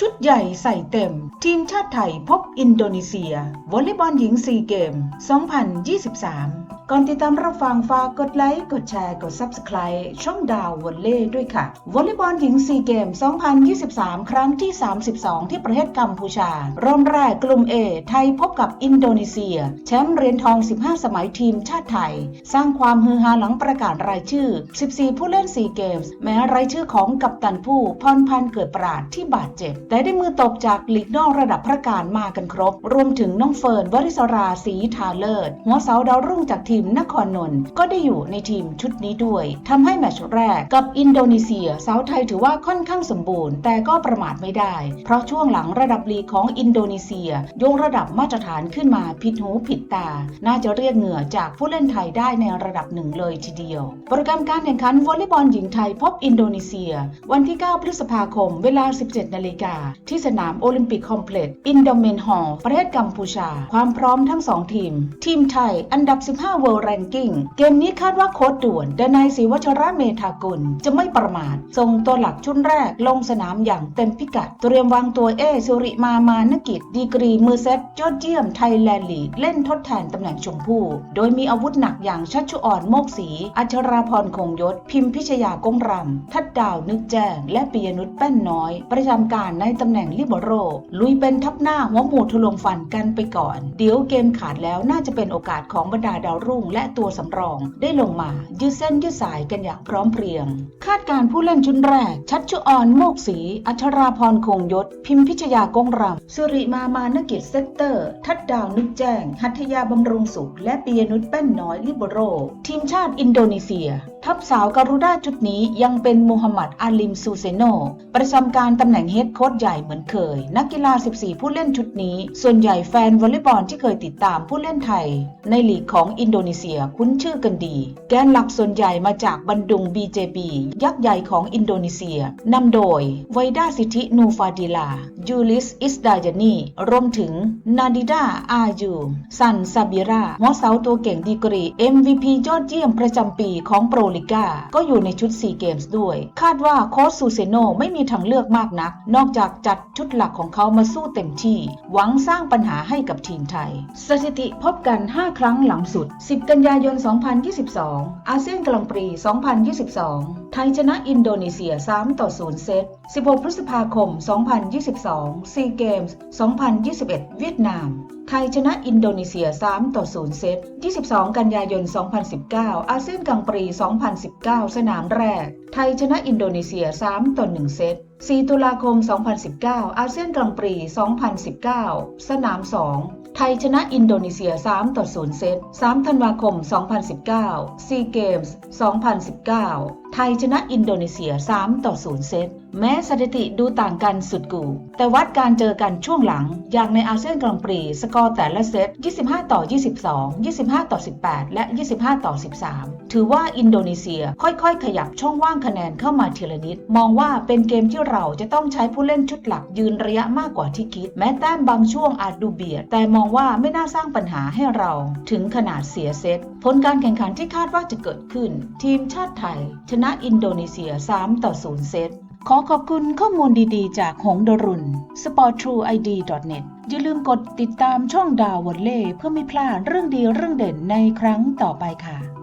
ชุดใหญ่ใส่เต็ม ทีมชาติไทยพบอินโดนีเซียวอลเลย์บอลหญิงซีเกม 2023 ก่อนติดตามรับฟังฝากกดไลค์ กดแชร์ กด Subscribe ช่องดาววอลเล่ด้วยค่ะ วอลเลย์บอลหญิงซีเกม 2023 ครั้งที่ 32 ที่ประเทศกัมพูชา รอบแรกกลุ่ม A ไทยพบกับอินโดนีเซีย แชมป์เหรียญทอง 15 สมัยทีมชาติไทย สร้างความฮือฮาหลังประกาศรายชื่อ 14 ผู้เล่นซีเกมส์แม้รายชื่อของกัปตันผู้พรพันธ์เกิดปราดที่บาดเจ็บ แต่ได้มือตบจากลีกนอกระดับพระการมากันครบ รวมถึงน้องเฟิร์นวริศราศรีทาเลิศหัวเสาดาวรุ่งจากทีมนครนนท์ก็ได้อยู่ในทีมชุดนี้ด้วยทำให้แมตช์แรกกับอินโดนีเซียสาวไทยถือว่าค่อนข้างสมบูรณ์ แต่ก็ประมาทไม่ได้ เพราะช่วงหลังระดับลีของอินโดนีเซีย ยกระดับมาตรฐานขึ้นมาผิดหูผิดตา น่าจะเรียกเหงื่อจากผู้เล่นไทยได้ในระดับหนึ่งเลยทีเดียว โปรแกรมการแข่งขันวอลเลย์บอลหญิงไทยพบอินโดนีเซีย วันที่ 9 พฤษภาคม เวลา 17 นาฬิกา ที่สนามโอลิมปิกคอมเพล็กซ์อินโดเมนฮอลประเทศกัมพูชา ความพร้อมทั้ง2ทีม ทีมไทยอันดับ 15 World Ranking เกมนี้คาดว่าโค้ดด่วนดนายศรีวัชระเมธากุลจะไม่ประมาทส่งตัวหลักชุดแรกลงสนามอย่างเต็มพิกัด เตรียมวางตัวเอสุริมามานกิจ ดีกรีมือเซตยอดเยี่ยมไทยแลนด์ลีกเล่นทดแทนตำแหน่งชมพู่ โดยมีอาวุธหนักอย่างชัชชุอ่อนโมกศรีอัชราพรคงยศ พิมพิชยากงรำ ทัดดาวนึกแจ้ง และปิยนุชแป้นน้อย ประจำการในตำแหน่งลิเบโรลุยเป็นทัพหน้าหัวหมูทะลวงฟันกันไปก่อน เดี๋ยวเกมขาดแล้วน่าจะเป็นโอกาสของบรรดาดาวรุ่งและตัวสำรองได้ลงมายืดเส้นยืดสายกันอย่างพร้อมเพรียง คาดการผู้เล่นชุดแรก ชัดชุออนโมกศรีอัชราพรคงยศ พิมพิชยากงรำสุริมามานกิจเซตเตอร์ ทัดดาวนึกแจ้ง หัตถยาบำรุงสุข และปียนุชแป้นน้อยลิบโร ทีมชาติอินโดนีเซีย ทัพสาวการุด้าชุดนี้ยังเป็นมูฮัมหมัดอาลิมซูเซโน ประจำการตำแหน่งเฮดโค้ชใหญ่เหมือนเคย นักกีฬา 14 ผู้เล่นชุดนี้ ส่วนใหญ่แฟนวอลเลย์บอลที่เคยติดตามผู้เล่นไทย ในลีกของอินโดนีเซียคุ้นชื่อกันดี แกนหลักส่วนใหญ่มาจากบันดุง BJB ยักษ์ใหญ่ของอินโดนีเซียนำโดยไวด้าสิทธินูฟาดิลา ยูลิสอิสดายานีรวมถึงนาดิดาอายูซันซาบิราหัวเสาตัวเก่งดีกรี MVP ยอดเยี่ยมประจำปีของโปรลิก้าก็อยู่ในชุดซีเกมส์ด้วย คาดว่าโค้ชซูเซโนไม่มีทางเลือกมากนัก นอกจากจัดชุดหลักของเขามาสู้เต็มที่ หวังสร้างปัญหาให้กับทีมไทย สถิติพบกัน 5 ครั้งหลังสุด 10 กันยายน 2022 อาเซียนกลางปรี2022 ไทยชนะอินโดนีเซีย 3 ต่อ 0 เซต 16 พฤษภาคม 2022 ซีเกมส์ 2021 เวียดนาม ไทยชนะอินโดนีเซีย 3 ต่อ 0 เซต 22 กันยายน 2019 อาเซียนกลางปรี 2019 สนามแรก ไทยชนะอินโดนีเซีย 3 ต่อ 1 เซต 4 ตุลาคม 2019 อาเซียนกลางปรี 2019 สนาม 2 ไทยชนะอินโดนีเซีย 3 ต่อ 0 เซต 3 ธันวาคม 2019 ซีเกมส์ 2019 ไทยชนะอินโดนีเซีย 3 ต่อ 0 เซต แม้สถิติดูต่างกันสุดกูแต่วัดการเจอกันช่วงหลัง อย่างในอาเซียนกลางปรีสกอร์แต่ละเซต 25 ต่อ 22 25 ต่อ 18 และ 25 ต่อ 13 ถือว่าอินโดนีเซียค่อยๆ ขยับช่องว่างคะแนนเข้ามาทีละนิด มองว่าเป็นเกมที่เราจะต้องใช้ผู้เล่นชุดหลักยืนระยะมากกว่าที่คิด แม้แต้มบางช่วงอาจดูเบียด แต่มองว่าไม่น่าสร้างปัญหาให้เรา ถึงขนาดเสียเซตผลการแข่งขันที่คาดว่าจะเกิดขึ้น ทีมชาติไทย ชนะอินโดนีเซีย 3 ต่อ 0 เซต ขอขอบคุณข้อมูลดีๆ จากหงดรุน sporttrueid.net อย่าลืมกดติดตามช่องดาววอลเล่เพื่อไม่พลาดเรื่องดีเรื่องเด่นในครั้งต่อไปค่ะ